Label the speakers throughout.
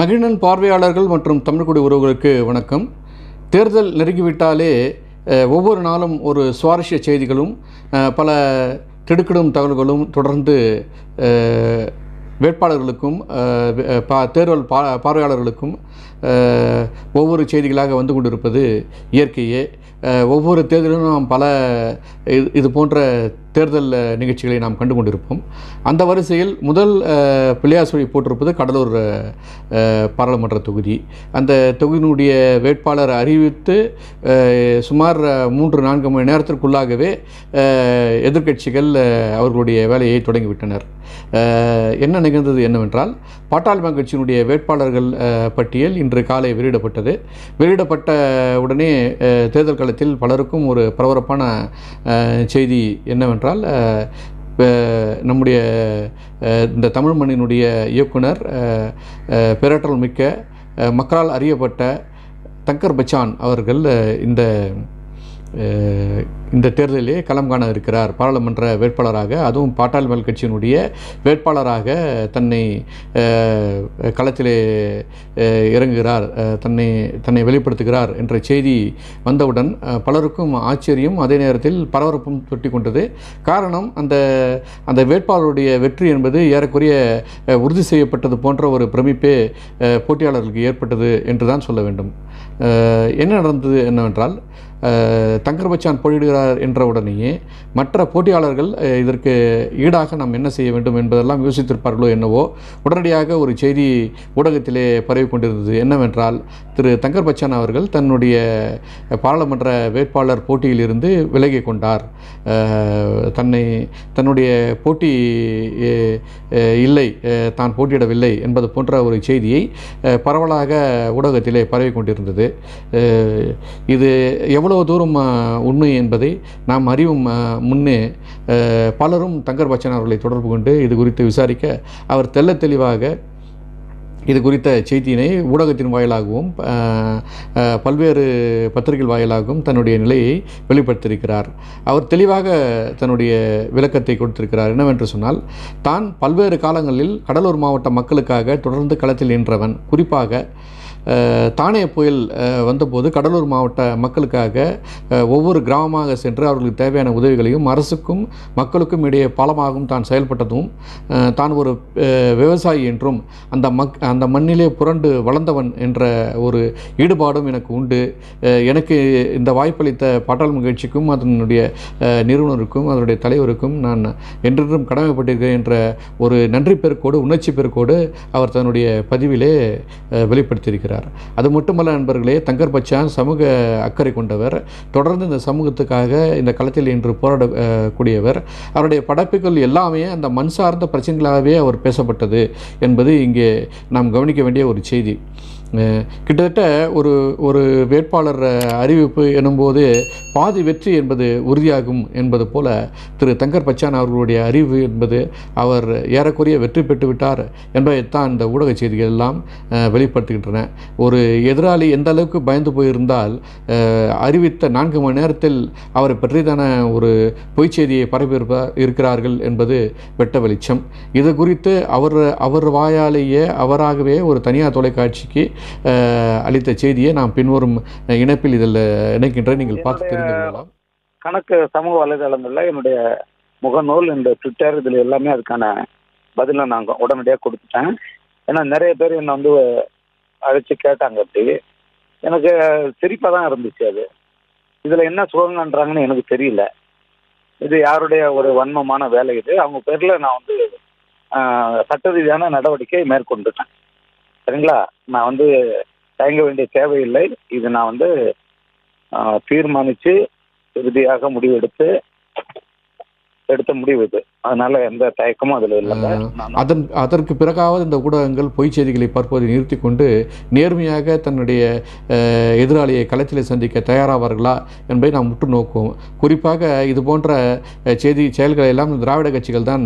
Speaker 1: மகிழன் பார்வையாளர்கள் மற்றும் தமிழ்குடி உறவுகளுக்கு வணக்கம். தேர்தல் நெருங்கிவிட்டாலே ஒவ்வொரு நாளும் ஒரு சுவாரஸ்ய செய்திகளும் பல திடுக்கிடும் தகவல்களும் தொடர்ந்து வேட்பாளர்களுக்கும் பா தேர்தல் பா பார்வையாளர்களுக்கும் ஒவ்வொரு செய்திகளாக வந்து கொண்டிருப்பது இயற்கையே. ஒவ்வொரு தேர்தலிலும் நாம் பல இது இது போன்ற தேர்தல் நிகழ்ச்சிகளை நாம் கண்டு கொண்டிருப்போம் அந்த வரிசையில் முதல் அஹ், பிள்ளையார் போட்டிருப்பது கடலூர் பாராளுமன்ற தொகுதி. அந்த தொகுதியினுடைய வேட்பாளர் அறிவித்து சுமார் மூன்று நான்கு மணி நேரத்திற்குள்ளாகவே எதிர்கட்சிகள் எதிர்க்கட்சிகள் அவர்களுடைய வேலையை தொடங்கிவிட்டனர். என்ன நிகழ்ந்தது என்னவென்றால் பாட்டாளி கட்சியினுடைய வேட்பாளர்கள் பட்டியல் இன்று காலை வெளியிடப்பட்டது. வெளியிடப்பட்ட உடனே தேர்தல் களத்தில் பலருக்கும் ஒரு பரபரப்பான செய்தி என்னவென்றால் என்றால் நம்முடைய இந்த தமிழ் மண்ணினுடைய இயக்குனர் பேராற்றல் மிக்க மக்களால் அறியப்பட்ட தங்கர் பச்சான் அவர்கள் இந்த இந்த தேர்தலிலே களம் காண இருக்கிறார் பாராளுமன்ற வேட்பாளராக அதுவும் பாட்டாள் மக்கள் கட்சியினுடைய வேட்பாளராக தன்னை களத்திலே இறங்குகிறார் தன்னை தன்னை வெளிப்படுத்துகிறார் என்ற செய்தி வந்தவுடன் பலருக்கும் ஆச்சரியம். அதே நேரத்தில் பரபரப்பும் தொட்டி கொண்டது காரணம் அந்த அந்த வேட்பாளருடைய வெற்றி என்பது ஏறக்குறைய உறுதி செய்யப்பட்டது போன்ற ஒரு பிரமிப்பே போட்டியாளர்களுக்கு ஏற்பட்டது என்று தான் சொல்ல வேண்டும். என்ன நடந்தது என்னவென்றால் தங்கர்பச்சான் போட்டியிடுகிறார் என்ற உடனேயே மற்ற போட்டியாளர்கள் இதற்கு ஈடாக நாம் என்ன செய்ய வேண்டும் என்பதெல்லாம் யோசித்திருப்பார்களோ என்னவோ உடனடியாக ஒரு செய்தி ஊடகத்திலே பரவி கொண்டிருந்தது என்னவென்றால் திரு தங்கர் பச்சான் அவர்கள் தன்னுடைய பாராளுமன்ற வேட்பாளர் போட்டியிலிருந்து விலகி கொண்டார். தன்னை தன்னுடைய போட்டி இல்லை தான் போட்டியிடவில்லை என்பது போன்ற ஒரு செய்தியை பரவலாக ஊடகத்திலே பரவி கொண்டிருந்தது. இது எவ்வளோ எவ்வளவு தூரம் உண்மை என்பதை நாம் அறிவும் முன்னே பலரும் தங்கர் பச்சன் அவர்களை தொடர்பு கொண்டு இது குறித்து விசாரிக்க அவர் தெல்ல தெளிவாக இது குறித்த செய்தியினை ஊடகத்தின் வாயிலாகவும் பல்வேறு பத்திரிகைகள் வாயிலாகவும் தன்னுடைய நிலையை வெளிப்படுத்தியிருக்கிறார். அவர் தெளிவாக தன்னுடைய விளக்கத்தை கொடுத்திருக்கிறார். என்னவென்று சொன்னால் தான் பல்வேறு காலங்களில் கடலூர் மாவட்ட மக்களுக்காக தொடர்ந்து களத்தில் நின்றவன். குறிப்பாக தானே புயல் வந்தபோது கடலூர் மாவட்ட மக்களுக்காக ஒவ்வொரு கிராமமாக சென்று அவர்களுக்கு தேவையான உதவிகளையும் அரசுக்கும் மக்களுக்கும் இடையே பாலமாகவும் தான் செயல்பட்டதும் தான் ஒரு விவசாயி என்றும் அந்த மக் அந்த மண்ணிலே புரண்டு வளர்ந்தவன் என்ற ஒரு ஈடுபாடும் எனக்கு உண்டு. எனக்கு இந்த வாய்ப்பளித்த பாட்டாள் நிகழ்ச்சிக்கும் அதனுடைய நிறுவனருக்கும் அதனுடைய தலைவருக்கும் நான் என்றென்றும் கடமைப்பட்டிருக்கிறேன் என்ற ஒரு நன்றி பெருக்கோடு உணர்ச்சி பெருக்கோடு அவர் தன்னுடைய பதிவிலே வெளிப்படுத்தியிருக்கிறார். இருக்கிறார் அது மட்டுமல்ல நண்பர்களே தங்கர் பச்சான் சமூக அக்கறை கொண்டவர். தொடர்ந்து இந்த சமூகத்துக்காக இந்த களத்தில் இன்று போராட கூடியவர். அவருடைய படைப்புகள் எல்லாமே அந்த மண் சார்ந்த பிரச்சனைகளாகவே அவர் பேசப்பட்டது என்பது இங்கே நாம் கவனிக்க வேண்டிய ஒரு செய்தி. கிட்டத்தட்ட ஒரு ஒரு வேட்பாளர் அறிவிப்பு எனும்போது பாதி வெற்றி என்பது உறுதியாகும் என்பது போல திரு தங்கர் பச்சான் அவர்களுடைய அறிவு என்பது அவர் ஏறக்குறைய வெற்றி பெற்று விட்டார் என்பதைத்தான் இந்த ஊடக செய்திகள் எல்லாம் வெளிப்படுத்துகின்றன. ஒரு எதிராளி எந்த அளவுக்கு பயந்து போயிருந்தால் அறிவித்த நான்கு மணி நேரத்தில் அவரை பற்றிதான ஒரு பொய்ச் செய்தியை பரப்பியிருப்ப இருக்கிறார்கள் என்பது வெட்ட வெளிச்சம். இது குறித்து அவர் அவர் வாயாலேயே அவராகவே ஒரு தனியார் தொலைக்காட்சிக்கு அளித்த செய்தியை நாம் பின்வரும் இணைப்பில் இதில் இணைக்கின்றேன் நீங்கள் பார்த்து தெரிந்து கொள்ளலாம்.
Speaker 2: கணக்கு சமூக வலைதளங்களில் என்னுடைய முகநூல் இந்த ட்விட்டர் இதில் எல்லாமே அதுக்கான பதிலை நான் உடனடியாக கொடுத்துட்டேன். ஏன்னா நிறைய பேர் என்னை வந்து அழைச்சி கேட்டாங்க அப்படி. எனக்கு சிரிப்பாக தான் இருந்துச்சு அது. இதில் என்ன சுகங்கன்றாங்கன்னு எனக்கு தெரியல. இது யாருடைய ஒரு வன்மமான வேலை இது. அவங்க பேரில் நான் வந்து ஆஹ், சட்ட ரீதியான நடவடிக்கை மேற்கொண்டுட்டேன். சரிங்களா? நான் வந்து தயங்க வேண்டிய தேவையில்லை. இது நான் வந்து தீர்மானித்து இறுதியாக முடிவெடுத்து எடுத்த முடிவு இது. அதனால எந்த தயக்கமும் அதில் நான்
Speaker 1: அதன் அதற்கு பிறகாவது இந்த ஊடகங்கள் பொய் செய்திகளை பார்ப்பதை நிறுத்தி கொண்டு நேர்மையாக தன்னுடைய எதிராளியை களத்தில் சந்திக்க தயாராவார்களா என்பதை நாம் உற்று நோக்குவோம். குறிப்பாக இது போன்ற செய்தி செயல்களை எல்லாம் திராவிட கட்சிகள் தான்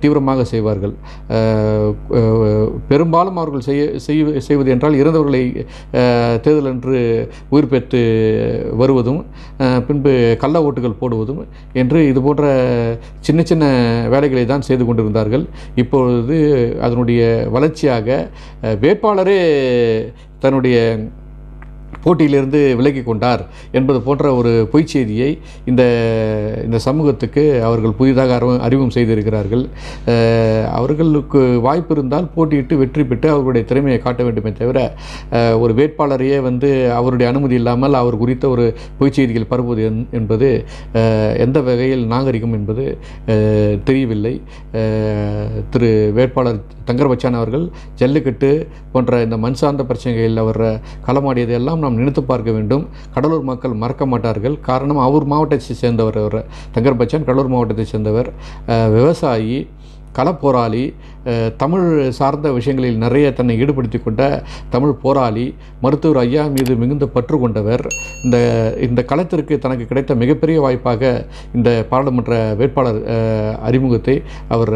Speaker 1: தீவிரமாக செய்வார்கள். பெரும்பாலும் அவர்கள் செய்ய செய்வ- செய்வது என்றால் இறந்தவர்களை தேர்தல் என்று உயிர் பெற்று வருவதும் பின்பு கள்ள ஓட்டுகள் போடுவதும் என்று இது போன்ற சின்ன சின்ன வேலைகளை தான் செய்து கொண்டிருந்தார்கள். இப்பொழுது அதனுடைய வளர்ச்சியாக வேட்பாளரே தன்னுடைய போட்டியிலிருந்து விலகி கொண்டார் என்பது போன்ற ஒரு பொய்ச் செய்தியை இந்த இந்த சமூகத்துக்கு அவர்கள் புதிதாக அறிவு அறிமுகம் செய்திருக்கிறார்கள். அவர்களுக்கு வாய்ப்பு இருந்தால் போட்டியிட்டு வெற்றி பெற்று அவர்களுடைய திறமையை காட்ட வேண்டுமே தவிர ஒரு வேட்பாளரையே வந்து அவருடைய அனுமதி இல்லாமல் அவர் குறித்த ஒரு பொய்ச் செய்திகள் என்- என்பது எந்த வகையில் நாகரிகம் என்பது தெரியவில்லை. திரு வேட்பாளர் தங்கர் பச்சான் அவர்கள் ஜல்லிக்கட்டு போன்ற இந்த மண் சார்ந்த பிரச்சனைகளில் அவர் களமாடியதை எல்லாம் நாம் நினைத்து பார்க்க வேண்டும். கடலூர் மக்கள் மறக்க மாட்டார்கள். காரணம் அவர் மாவட்டத்தை சேர்ந்தவர் அவர். தங்கர்பச்சான் கடலூர் மாவட்டத்தை சேர்ந்தவர். விவசாயி களப்போராளி தமிழ் சார்ந்த விஷயங்களில் நிறைய தன்னை ஈடுபடுத்தி கொண்ட தமிழ் போராளி மருத்துவர் ஐயா மீது மிகுந்த பற்று கொண்டவர். இந்த இந்த களத்திற்கு தனக்கு கிடைத்த மிகப்பெரிய வாய்ப்பாக இந்த பாராளுமன்ற வேட்பாளர் அறிமுகத்தை அவர்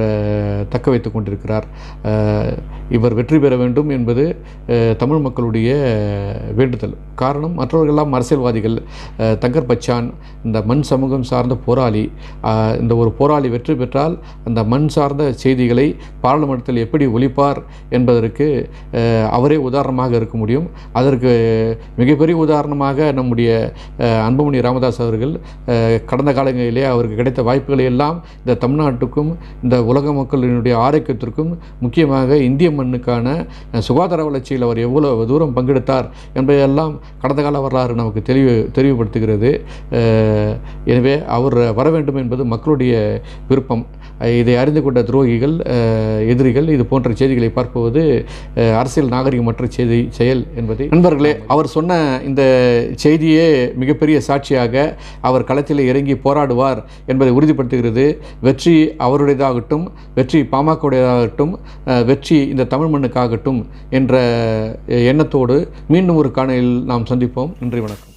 Speaker 1: தக்க வைத்து கொண்டிருக்கிறார். இவர் வெற்றி பெற வேண்டும் என்பது தமிழ் மக்களுடைய வேண்டுதல். காரணம் மற்றவர்களெல்லாம் அரசியல்வாதிகள். தங்கர் பச்சான் இந்த மண் சமூகம் சார்ந்த போராளி இந்த ஒரு போராளி வெற்றி பெற்றால் அந்த மண் சார்ந்த செய்திகளை பாராளுமன்றத்தில் எப்படி ஒழிப்பார் என்பதற்கு அவரே உதாரணமாக இருக்க முடியும். அதற்கு மிகப்பெரிய உதாரணமாக நம்முடைய அன்புமணி ராமதாஸ் அவர்கள் கடந்த காலங்களிலே அவருக்கு கிடைத்த வாய்ப்புகளை எல்லாம் இந்த தமிழ்நாட்டுக்கும் இந்த உலக மக்களினுடைய ஆரோக்கியத்திற்கும் முக்கியமாக இந்திய மண்ணுக்கான சுகாதார வளர்ச்சியில் அவர் எவ்வளோ தூரம் பங்கெடுத்தார் என்பதையெல்லாம் கடந்த கால வரலாறு நமக்கு தெளிவு தெளிவுபடுத்துகிறது. எனவே அவர் வர வேண்டும் என்பது மக்களுடைய விருப்பம். இதை அறிந்து கொண்ட துரோகிகள் எதிரிகள் இது போன்ற செய்திகளை பார்ப்பது அரசியல் நாகரிகமற்ற செய்தி செயல் என்பதை நண்பர்களே அவர் சொன்ன இந்த செய்தியே மிகப்பெரிய சாட்சியாக அவர் களத்தில் இறங்கி போராடுவார் என்பதை உறுதிப்படுத்துகிறது. வெற்றி அவருடையதாகட்டும் வெற்றி பாமகவுடையதாகட்டும் வெற்றி இந்த தமிழ் மண்ணுக்காகட்டும் என்ற எண்ணத்தோடு மீண்டும் ஒரு காணலில் நாம் சந்திப்போம். நன்றி வணக்கம்.